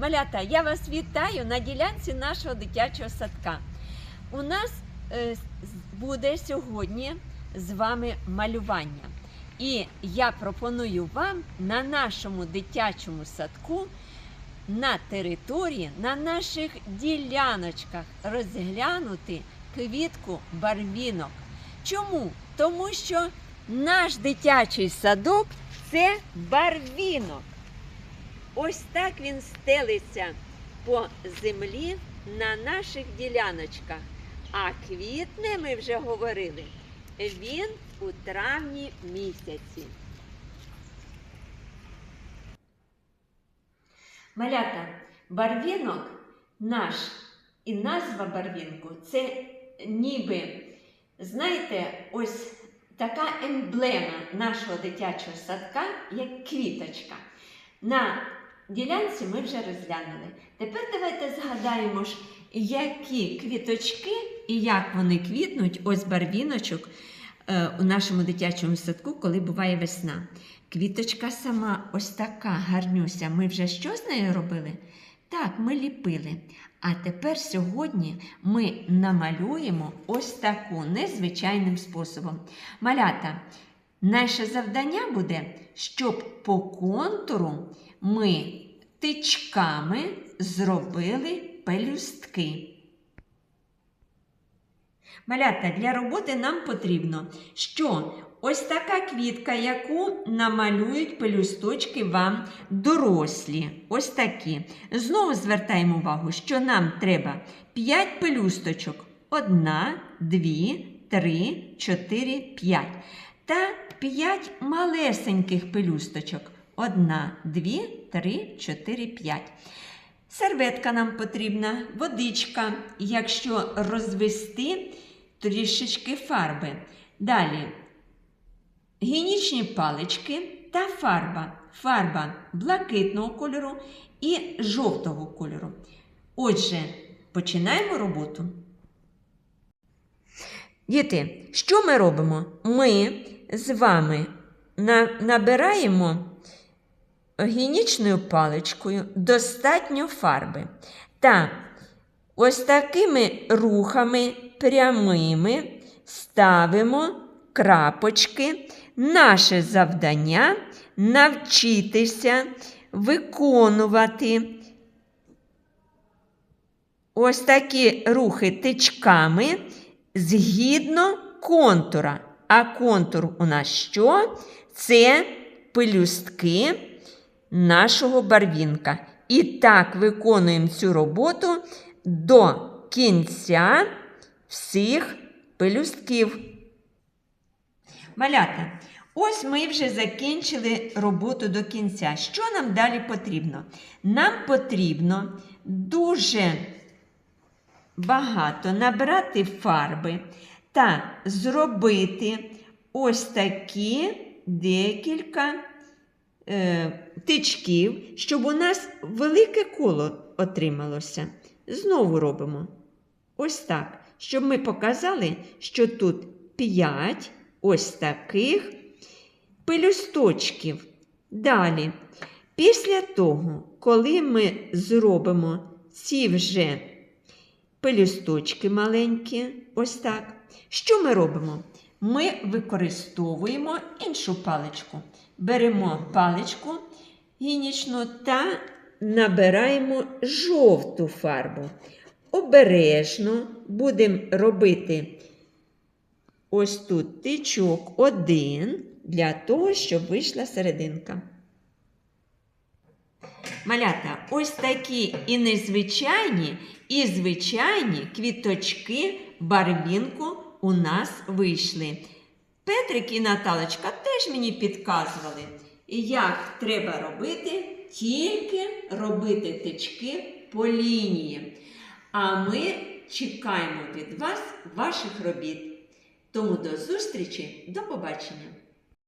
Малята, я вас вітаю на ділянці нашого дитячого садка. У нас е, буде сьогодні з вами малювання. І я пропоную вам на нашому дитячому садку на території, на наших діляночках розглянути квітку барвінок. Чому? Тому що наш дитячий садок це барвінок. Ось так він стелиться по землі на наших діляночках. А квітне, ми вже говорили, він у травні місяці. Малята, барвінок наш і назва барвінку це ніби, знаєте, ось така емблема нашого дитячого садка, як квіточка. На ділянці ми вже розглянули. Тепер давайте згадаємо ж, які квіточки і як вони квітнуть, ось барвіночок е, у нашому дитячому садку, коли буває весна. Квіточка сама ось така гарнюся. Ми вже що з нею робили? Так, ми ліпили. А тепер сьогодні ми намалюємо ось таку незвичайним способом. Малята, наше завдання буде, щоб по контуру ми тичками зробили пелюстки. Малята, для роботи нам потрібно, що ось така квітка, яку намалюють пелюсточки вам дорослі. Ось такі. Знову звертаємо увагу, що нам треба 5 пелюсточок. Одна, дві, три, чотири, п'ять. Та 5 малесеньких пелюсточок. Одна, дві, три, чотири, п'ять. Серветка нам потрібна, водичка, якщо розвести трішечки фарби. Далі гігієнічні палички та фарба. Фарба блакитного кольору і жовтого кольору. Отже, починаємо роботу. Діти, що ми робимо? Ми з вами набираємо гігієнічною паличкою достатньо фарби. Та ось такими рухами прямими ставимо крапочки. Наше завдання навчитися виконувати ось такі рухи тичками згідно контура. А контур у нас що? Це пелюстки нашого барвінка. І так виконуємо цю роботу до кінця всіх пелюстків. Малята, ось ми вже закінчили роботу до кінця. Що нам далі потрібно? Нам потрібно дуже багато набрати фарби та зробити ось такі декілька е, тичків, щоб у нас велике коло отрималося. Знову робимо ось так, щоб ми показали, що тут 5 ось таких пелюсточків. Далі, після того, коли ми зробимо ці вже пелюсточки маленькі, ось так, що ми робимо? Ми використовуємо іншу паличку. Беремо паличку гінічну та набираємо жовту фарбу. Обережно будемо робити ось тут тичок один для того, щоб вийшла серединка. Малята, ось такі і незвичайні, і звичайні квіточки барвінку у нас вийшли. Петрик і Наталочка теж мені підказували, як треба робити, тільки робити тички по лінії. А ми чекаємо від вас ваших робіт. Тому до зустрічі, до побачення!